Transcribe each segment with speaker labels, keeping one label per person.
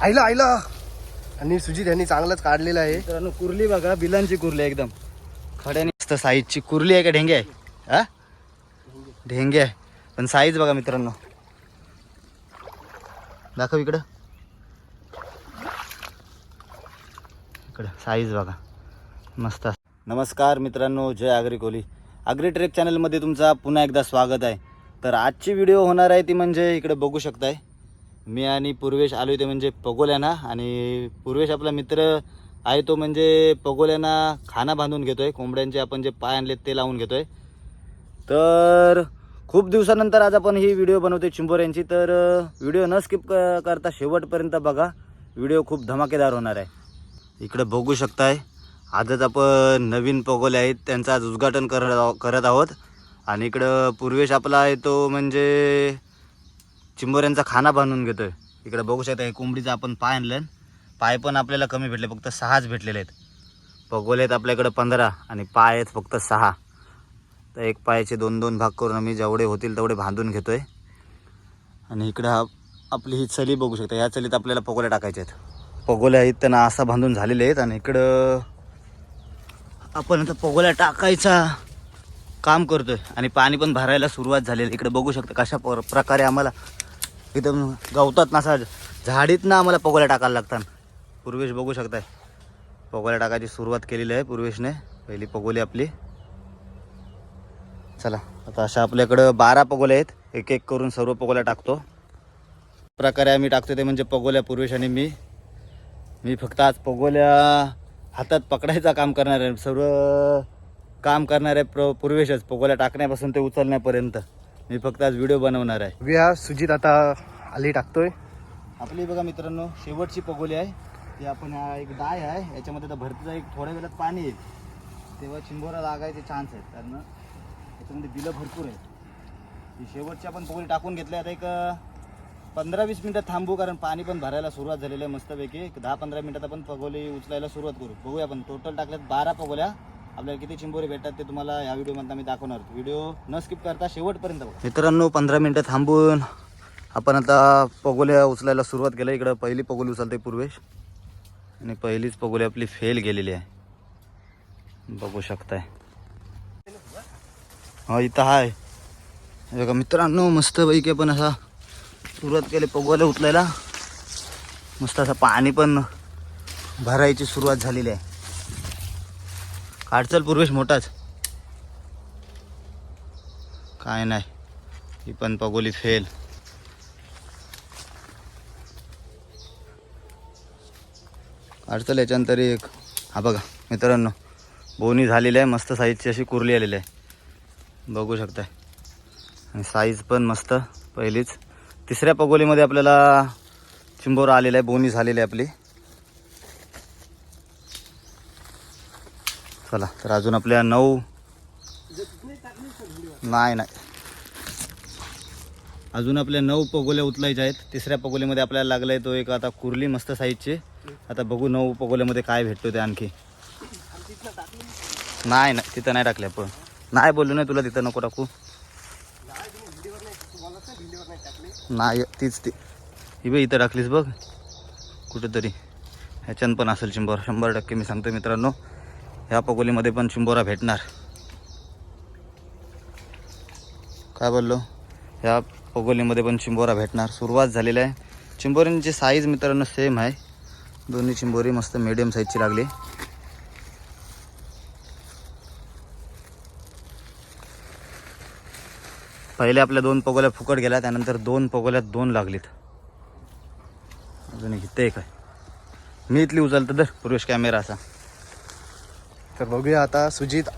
Speaker 1: आईला आईला. आणि सुजित यांनी चांगलंच काढलेलं आहे.
Speaker 2: मित्रांनो कुर्ली बघा बिलांची कुर्ली आहे एकदम. खड्याने मस्त साईजची कुर्ली आहे का? ढेंगे आहे. हा? ढेंगे आहे. पण साईज बघा मित्रांनो. दाखव इकडं. इकडं साईज बघा. मस्त. नमस्कार मित्रांनो जय आगरी कोहली आगरी ट्रेक चॅनलमध्ये तुमचा पुन्हा एकदा स्वागत आहे. तर आजची व्हिडिओ होणार आहे ती म्हणजे इकडे बघू शकताय. मी आणि पूर्वेश आलो ते म्हणजे पगोल्याना आणि पूर्वेश आपला मित्र आहे तो म्हणजे पगोल्याना खाना बांधून घेतोय कोंबड्यांचे आपण जे पाय आणलेत ते लावून घेतोय. तर खूप दिवसानंतर आज आपण ही व्हिडिओ बनवतोय चिंबोऱ्यांची तर व्हिडिओ न स्किप करता शेवटपर्यंत बघा. व्हिडिओ खूप धमाकेदार होणार आहे. इकडे बघू शकताय आजच आपण नवीन पगोले आहेत त्यांचं आज उद्घाटन करत आहो- करत आहोत. आणि इकडं पूर्वेश आपला आहे तो म्हणजे चिंबोऱ्यांचा खाना बांधून घेतोय. इकडे बघू शकता हे कोंबडीचं आपण पाय आणलं पाय पण आपल्याला कमी भेटले फक्त सहाच भेटलेले आहेत. पगोले आहेत आपल्याकडे पंधरा आणि पाय आहेत फक्त सहा. तर एक पायाचे दोन दोन भाग करून आम्ही जेवढे होतील तेवढे बांधून घेतोय. आणि इकडं हा आपली ही चली बघू शकता. ह्या चलीत आपल्याला पगोल्या टाकायच्या आहेत. पगोल्या आहेत त्यांना असा बांधून झालेले आहेत आणि इकडं आपण आता पगोल्या टाकायचा काम करतोय. आणि पाणी पण भरायला सुरुवात झालेली इकडे बघू शकता कशा प्र प्रकारे आम्हाला एकदम गवतात ना असा झाडीत ना आम्हाला पगोल्या टाकायला लागतात. पूर्वेश बघू शकताय. पगोल्या टाकायची सुरुवात केलेली आहे पूर्वेशने. पहिली पगोली आपली. चला आता अशा आपल्याकडं बारा पगोल्या आहेत. एक एक करून सर्व पगोल्या टाकतो. प्रकारे आम्ही टाकतो ते म्हणजे पगोल्या पूर्वेश आणि मी. मी फक्त आज पगोल्या हातात पकडायचा काम करणार आहे. सर्व काम करणार आहे प्र पूर्वेशच पगोल्या टाकण्यापासून ते उचलण्यापर्यंत. मी फक्त आज व्हिडिओ बनवणार आहे.
Speaker 1: बघूया सुजित आता आली टाकतोय.
Speaker 2: आपली बघा मित्रांनो शेवटची पगोली आहे. ती आपण हा एक डाय आहे. याच्यामध्ये तर भरतीचा एक थोड्या वेळात पाणी येईल. तेव्हा चिंबोरा लागायचे चान्स आहेत. कारण याच्यामध्ये बिलं भरपूर आहेत. ही शेवटची आपण पगोली टाकून घेतली. आता एक पंधरा वीस मिनटं थांबू कारण पाणी पण भरायला सुरुवात झालेली आहे मस्तपैकी. एक दहा पंधरा मिनटात आपण पगोली उचलायला सुरुवात करू. बघूया आपण. टोटल टाकल्यात बारा पगोल्या. आपल्याला किती चिंबोरे भेटतात ते तुम्हाला या व्हिडिओमध्ये मी दाखवणार व्हिडिओ न स्किप करता शेवटपर्यंत बघा. मित्रांनो पंधरा मिनटं थांबून आपण आता पगोल्या उचलायला सुरुवात केलं. इकडं पहिली पगोली उचलते पूर्वेश. आणि पहिलीच पगोली आपली फेल गेलेली आहे. बघू शकताय. हा इथं आहे हे बघा मित्रांनो मस्त पैकी पण असा सुरुवात केली पगोल्या उचलायला. मस्त असं पाणी पण भरायची सुरुवात झालेली आहे. काढचल पूर्वेश मोठाच. काय नाही ही पण पगोली फेल. अडचल याच्यानंतर एक. हा बघा मित्रांनो बोनी झालेली आहे मस्त साईजची अशी कुरली आलेली आहे. बघू शकताय. आणि साईज पण मस्त पहिलीच. तिसऱ्या पगोलीमध्ये आपल्याला चिंबोरा आलेला आहे बोनी झालेली आहे आपली. चला तर अजून आपल्या नऊ नाही नाही. अजून आपल्या नऊ पगोल्या उचलायच्या आहेत. तिसऱ्या पगोलीमध्ये आपल्याला लागला आहे तो एक आता कुर्ली मस्त साईजचे आता बघू नऊ पगोल्यामध्ये काय भेटतो ते आणखी. नाही नाही तिथं नाही टाकले आपण. नाही बोललो नाही तुला तिथं नको टाकू. नाही तीच ती. ही बघ इथं टाकलीस बघ. कुठेतरी. ह्याच्यानं पण असेल शंभर शंभर टक्के मी सांगतो मित्रांनो. ह्या पगोलीमध्ये पण चिंबोरा भेटणार. काय बोललो? ह्या पगोलीमध्ये पण चिंबोरा भेटणार. सुरुवात झालेली आहे. चिंबोरींची साईज मित्रांनो सेम आहे. दोन्ही चिंबोरी मस्त मिडियम साईजची लागली. पहिले आपल्या दोन पगोल्या फुकट गेल्या त्यानंतर दोन पगोल्यात दोन लागलीत. अजून घेते काय मी इथली उचलतं तर पुरुष कॅमेरा असा.
Speaker 1: तर बघूया आता सुजित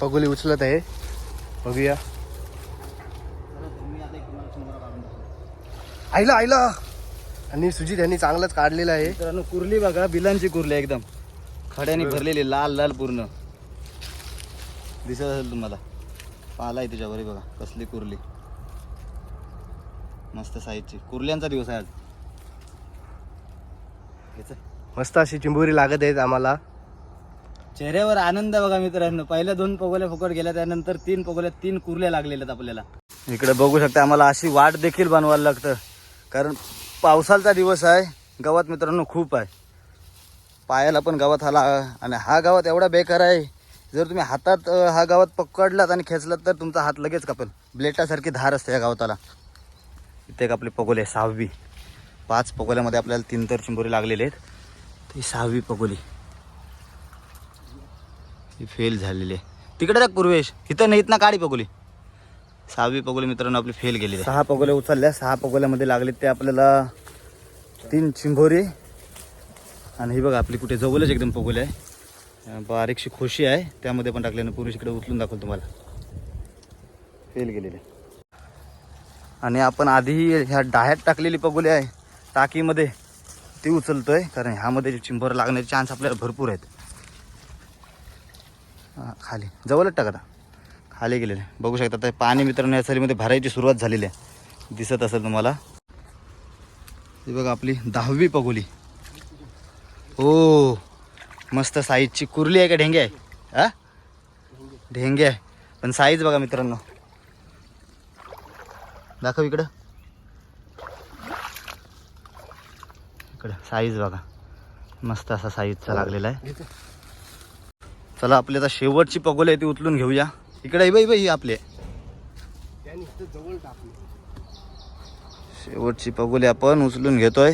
Speaker 1: पगोली उचलत आहे. बघूया. आईला आईला! आणि सुजित यांनी चांगलंच काढलेलं आहे.
Speaker 2: मित्रांनो कुर्ली बघा बिलांची कुर्ली एकदम. खड्याने भरलेली लाल लाल पूर्ण. दिसत असेल तुम्हाला? पाला आहे त्याच्यावर हे बघा कसली कुर्ली. मस्त साईजची कुर्ल्यांचा दिवस आहे आज?
Speaker 1: मस्त अशी चिंबोरी लागत आहेत आम्हाला.
Speaker 2: चेहऱ्यावर आनंद बघा मित्रांनो. पहिल्या दोन पगोल्या फुकट गेल्या त्यानंतर तीन पगोल्या तीन कुरल्या लागलेल्या आहेत आपल्याला. इकडे बघू शकता आम्हाला अशी वाट देखील बनवायला लागतं. कारण पावसाचा दिवस आहे गावात मित्रांनो खूप आहे. पायाला पण गावात आला आणि हा गावात एवढा बेकार आहे जर तुम्ही हातात हा गावात पकडलात आणि खेचलात तर तुमचा हात लगेच कापेल. ब्लेटासारखी धार असते या गावाताला. इथे एक आपले पगोले सहावी. पाच पगोल्यामध्ये आपल्याला तीन तर चिंबोरी लागलेले आहेत. ती सहावी पगोली. ही फेल झालेली आहे. तिकडे जा पूर्वेश इथं नाहीत ना काढी पगोली. सहावी पगोली मित्रांनो आपली फेल गेली सहा पगोल्या उचलल्या सहा पगोल्यामध्ये लागले ते आपल्याला तीन चिंभोरी आणि ही बघा आपली कुठे जवळच एकदम पगोली आहे. बारीकशी खोशी आहे. त्यामध्ये पण टाकल्यानं पुरुष इकडे उचलून दाखवलं तुम्हाला. फेल गेलेले आणि आपण आधी ह्या डाह्यात टाकलेली पगोली आहे. टाकीमध्ये ती उचलतोय कारण ह्यामध्ये जे लागण्याचे चान्स आपल्याला भरपूर आहेत. खाली. जवळच टाका आता. खाली गेलेले. बघू शकता आता पाणी मित्रांनो या सरीमध्ये भरायची सुरुवात झालेली आहे. दिसत असेल तुम्हाला. ही बघा आपली दहावी पगोली. हो. मस्त साईजची कुर्ली आहे का ढेंगे आहे? हा? ढेंगे आहे. पण साईज बघा मित्रांनो. दाखव इकडं. इकडं साईज बघा. मस्त असा साईजचा लागलेला आहे. हो, चला आपली आता शेवटची पगोल आहे ती उचलून घेऊया. इकडे बाई बाई आपले. शेवटची पगोली आपण उचलून घेतोय.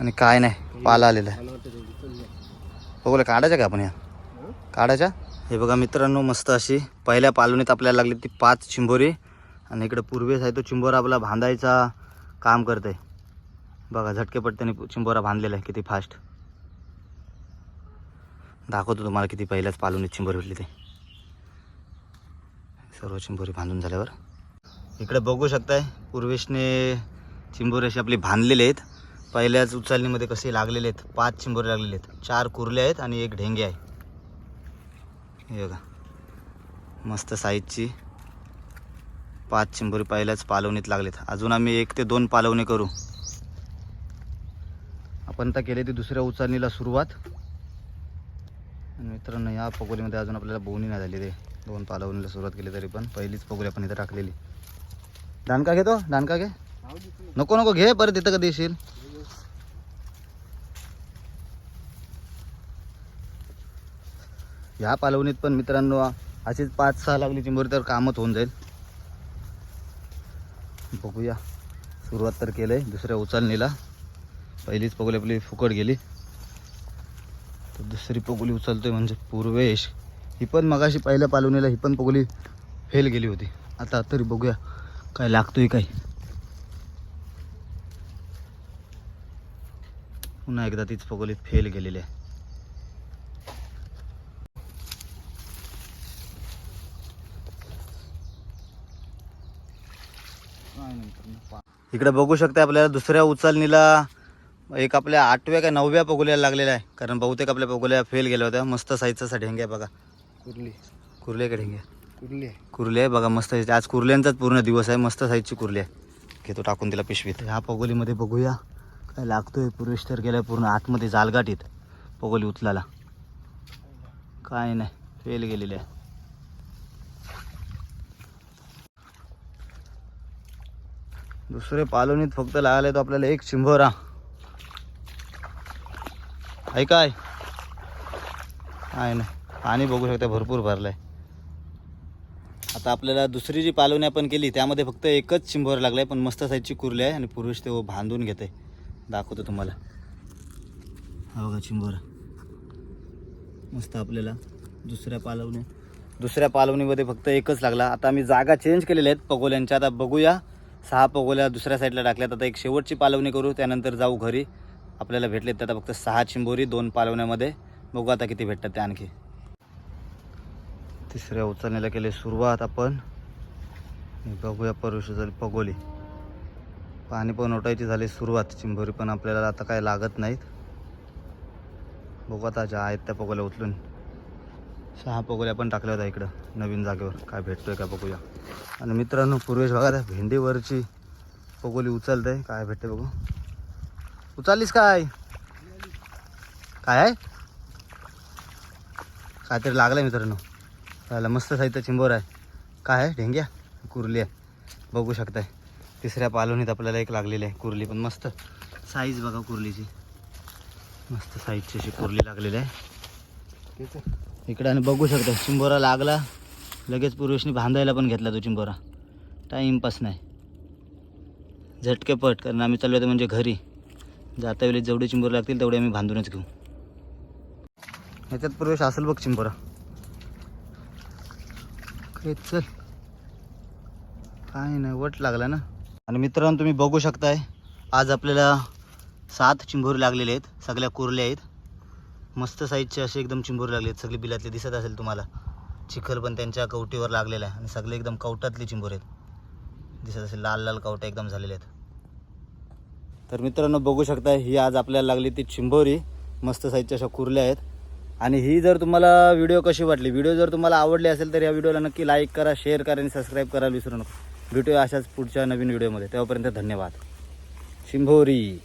Speaker 2: आणि काय नाही पाला आलेला आहे. पगोल्या काढायच्या का आपण या? काढायच्या? हे बघा मित्रांनो मस्त अशी पहिल्या पालवणीत आपल्याला लागली ती पाच चिंबोरी. आणि इकडे पूर्वेस आहे तो चिंबोरा आपला बांधायचा काम करते बघा झटके पडते आणि चिंबोरा बांधलेला आहे किती फास्ट दाखवतो तुम्हाला किती पहिल्याच पालवणीत चिंबोरी भेटली ते. सर्व चिंबोरी बांधून झाल्यावर. इकडे बघू शकताय पूर्वेशने चिंबोरी अशी आपली बांधलेले आहेत. पहिल्याच उचलणीमध्ये कसे लागलेले आहेत पाच चिंबोरे लागलेले आहेत. चार कुर्ले आहेत आणि एक ढेंगे आहे. हे बघा मस्त साईजची पाच चिंबोरी पहिल्याच पालवणीत लागलेत. अजून आम्ही एक ते दोन पालवणी करू. आपण तर केले ती दुसऱ्या उचलणीला सुरुवात. आणि मित्रांनो या पगोलीमध्ये अजून आपल्याला बोनी नाही झाली ते दोन पालवणीला सुरुवात केली तरी पण पहिलीच पगोली आपण इथं टाकलेली. दानका घेतो दानका घे. नको नको घे परत इथं कधी येशील. ह्या पालवणीत पण मित्रांनो अशीच पाच सहा लागली चिंबोरी तर कामच होऊन जाईल. बघूया. सुरुवात तर केलंय दुसऱ्या उचलणीला. पहिलीच पगोली आपली फुकट गेली. दुसरी पगोली उचलतोय म्हणजे पूर्वेश. ही पण मगाशी पहिल्या पालवणीला ही पण पगोली फेल गेली होती. आता तरी बघूया काय लागतोय काय. पुन्हा एकदा तीच पगोली फेल गेलेली आहे. इकडे बघू शकता आपल्याला दुसऱ्या उचलणीला एक आपल्या आठव्या का नवव्या पगोल्या लागलेल्या आहे. कारण बहुतेक आपल्या पगोल्या फेल गेल्या होत्या. मस्त साईजचा असा ढेंगे आहे बघा.
Speaker 1: कुर्ली.
Speaker 2: कुर्ले का ढेंगे
Speaker 1: कुर्ली आहे.
Speaker 2: कुर्ले आहे बघा मस्त आहे. आज कुर्ल्यांचाच पूर्ण दिवस आहे. मस्त साईजची कुर्ली आहे. घेतो टाकून तिला पिशवीत. ह्या पगोलीमध्ये बघूया. काय लागतोय? पुरुष तर गेलाय पूर्ण आतमध्ये जालगाठीत पगोली उचलायला. काय नाही. फेल गेलेली आहे. दुसरे पालवणीत फक्त लागले तो आपल्याला एक चिंभोरा आहे काय? आहे ना पाणी बघू शकता भरपूर भरलंय. आता आपल्याला दुसरी जी पालवणी आपण केली त्यामध्ये फक्त एकच चिंबोर लागलाय पण मस्त साईजची कुर्ली आहे आणि पुरुष ते बांधून घेते दाखवतो तुम्हाला. हा बघा चिंबोरा मस्त आपल्याला दुसऱ्या पालवणी. दुसऱ्या पालवणीमध्ये फक्त एकच लागला. आता आम्ही जागा चेंज केलेल्या आहेत पगोल्यांच्या. आता बघूया. सहा पगोल्या दुसऱ्या साईडला टाकल्यात. आता एक शेवटची पालवणी करू त्यानंतर जाऊ घरी. आपल्याला भेटलेत आता फक्त सहा चिंबोरी दोन पालवण्यामध्ये. बघू आता किती भेटतात ते आणखी. तिसऱ्या उचलण्याला केली सुरुवात आपण. बघूया परवशी झाली पगोली. पाणी पण ओटायची झाली सुरुवात. चिंबोरी पण आपल्याला आता काय लागत नाहीत. बघू आता ज्या आहेत त्या पगोल्या उचलून. सहा पगोल्या पण टाकल्या होत्या इकडं. नवीन जागेवर. काय भेटतोय का बघूया. आणि मित्रांनो पूर्वेश बघा त्या भेंडीवरची पगोली उचलते काय भेटते बघू. उचललीस काय? काय आहे? काहीतरी लागलं मित्रांनो. त्याला मस्त साहित्य चिंबोर आहे. काय आहे? ढेंग्या? कुर्ली आहे. बघू शकताय. तिसऱ्या पालवणीत आपल्याला एक लागलेली आहे कुर्ली पण मस्त साईज बघा कुर्लीची. मस्त साईजची अशी कुर्ली लागलेली आहे. इकडे आणि बघू शकता चिंबोरा लागला. लगेच पूर्वेशनी बांधायला पण घेतला तो चिंबोरा. टाईमपास नाही. झटकेपट कारण आम्ही चाललो होतो म्हणजे घरी. जाता वेळी जेवढे चिंबोरे लागतील तेवढे आम्ही बांधूनच घेऊ. ह्याच्यात प्रवेश असेल बघ चिंबोरा. चल. काय नाही वट लागला ना. आणि मित्रांनो तुम्ही बघू शकताय आज आपल्याला सात चिंबोरे लागलेले आहेत सगळ्या कुरल्या आहेत. मस्त साईजचे असे एकदम चिंबोरे लागले आहेत सगळे बिलातले दिसत असेल तुम्हाला. चिखल पण त्यांच्या कवटीवर लागलेला आहे आणि सगळे एकदम कवटातले चिंबोरे आहेत. दिसत असेल लाल लाल कवटे एकदम झालेले आहेत. तर मित्रांनो बघू शकता ही आज आपल्याला लागली ती चिंबोरी. मस्त साईजच्या अशा कुरल्या आहेत. आणि ही जर तुम्हाला व्हिडिओ कशी वाटली व्हिडिओ जर तुम्हाला आवडली असेल तर या व्हिडिओला नक्की लाईक करा शेअर करा आणि सबस्क्राईब करायला विसरू नका. भेटूया अशाच पुढच्या नवीन व्हिडिओमध्ये तेव्हापर्यंत धन्यवाद. शिंभोरी